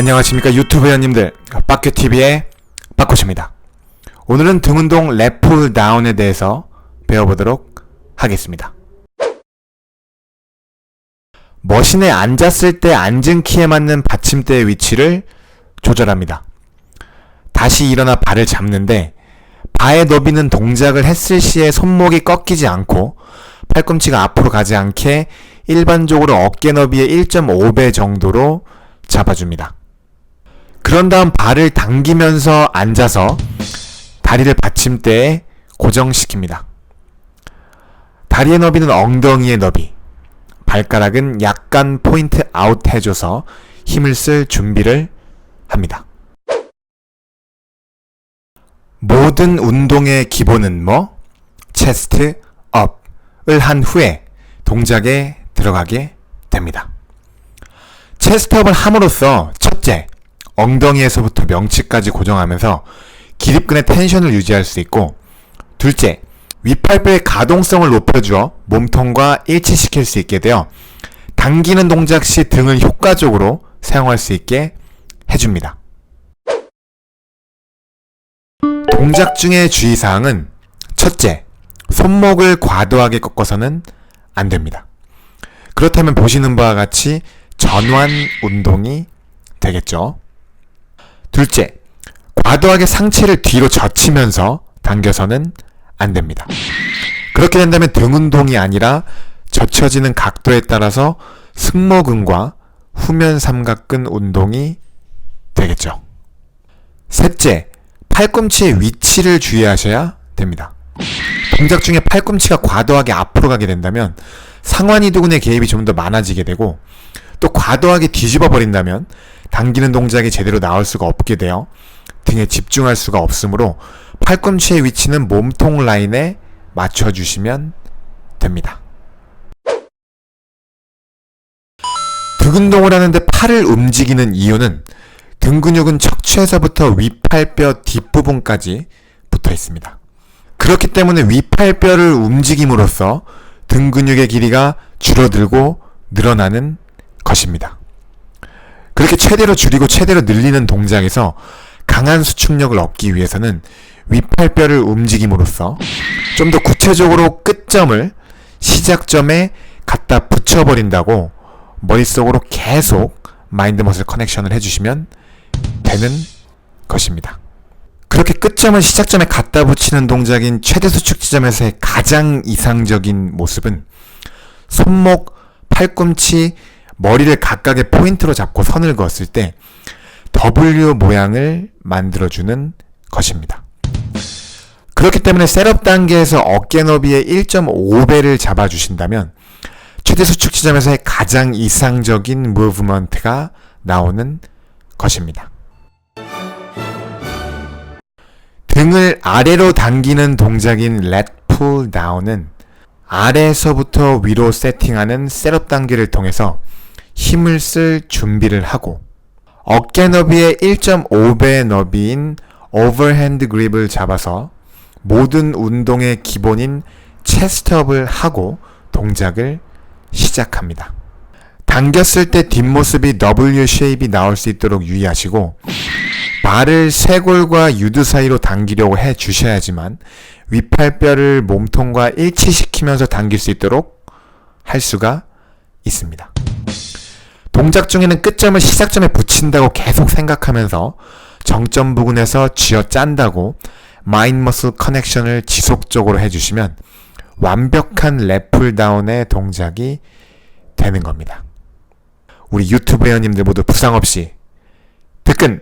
안녕하십니까. 유튜브 회원님들. 빠큐TV의 빠코입니다. 오늘은 등운동 랩풀 다운에 대해서 배워보도록 하겠습니다. 머신에 앉았을 때 앉은 키에 맞는 받침대의 위치를 조절합니다. 다시 일어나 발을 잡는데 바의 너비는 동작을 했을 시에 손목이 꺾이지 않고 팔꿈치가 앞으로 가지 않게 일반적으로 어깨 너비의 1.5배 정도로 잡아줍니다. 그런 다음 발을 당기면서 앉아서 다리를 받침대에 고정시킵니다. 다리의 너비는 엉덩이의 너비, 발가락은 약간 포인트 아웃 해줘서 힘을 쓸 준비를 합니다. 모든 운동의 기본은 뭐? 체스트 업을 한 후에 동작에 들어가게 됩니다. 체스트업을 함으로써 첫째, 엉덩이에서부터 명치까지 고정하면서 기립근의 텐션을 유지할 수 있고 둘째, 윗팔뼈의 가동성을 높여주어 몸통과 일치시킬 수 있게 되어 당기는 동작 시 등을 효과적으로 사용할 수 있게 해줍니다. 동작 중의 주의사항은 첫째, 손목을 과도하게 꺾어서는 안 됩니다. 그렇다면 보시는 바와 같이 전완 운동이 되겠죠. 둘째, 과도하게 상체를 뒤로 젖히면서 당겨서는 안 됩니다. 그렇게 된다면 등 운동이 아니라 젖혀지는 각도에 따라서 승모근과 후면 삼각근 운동이 되겠죠. 셋째, 팔꿈치의 위치를 주의하셔야 됩니다. 동작 중에 팔꿈치가 과도하게 앞으로 가게 된다면 상완이두근의 개입이 좀 더 많아지게 되고 또 과도하게 뒤집어 버린다면 당기는 동작이 제대로 나올 수가 없게 되어 등에 집중할 수가 없으므로 팔꿈치의 위치는 몸통 라인에 맞춰주시면 됩니다. 등 운동을 하는데 팔을 움직이는 이유는 등 근육은 척추에서부터 윗팔뼈 뒷부분까지 붙어 있습니다. 그렇기 때문에 윗팔뼈를 움직임으로써 등 근육의 길이가 줄어들고 늘어나는 것입니다. 그렇게 최대로 줄이고 최대로 늘리는 동작에서 강한 수축력을 얻기 위해서는 윗팔뼈를 움직임으로써 좀 더 구체적으로 끝점을 시작점에 갖다 붙여버린다고 머릿속으로 계속 마인드 머슬 커넥션을 해주시면 되는 것입니다. 그렇게 끝점을 시작점에 갖다 붙이는 동작인 최대 수축 지점에서의 가장 이상적인 모습은 손목, 팔꿈치, 머리를 각각의 포인트로 잡고 선을 그었을 때 W 모양을 만들어주는 것입니다. 그렇기 때문에 셋업 단계에서 어깨 너비의 1.5배를 잡아주신다면 최대 수축 지점에서의 가장 이상적인 무브먼트가 나오는 것입니다. 등을 아래로 당기는 동작인 pull down은 아래에서부터 위로 세팅하는 셋업 단계를 통해서 힘을 쓸 준비를 하고 어깨 너비의 1.5배 너비인 오버핸드 그립을 잡아서 모든 운동의 기본인 체스트업을 하고 동작을 시작합니다. 당겼을 때 뒷모습이 W 쉐입이 나올 수 있도록 유의하시고 발을 쇄골과 유두 사이로 당기려고 해 주셔야지만 윗팔뼈를 몸통과 일치시키면서 당길 수 있도록 할 수가 있습니다. 동작 중에는 끝점을 시작점에 붙인다고 계속 생각하면서 정점 부근에서 쥐어 짠다고 마인 머슬 커넥션을 지속적으로 해주시면 완벽한 랩풀 다운의 동작이 되는 겁니다. 우리 유튜브 회원님들 모두 부상 없이 듣근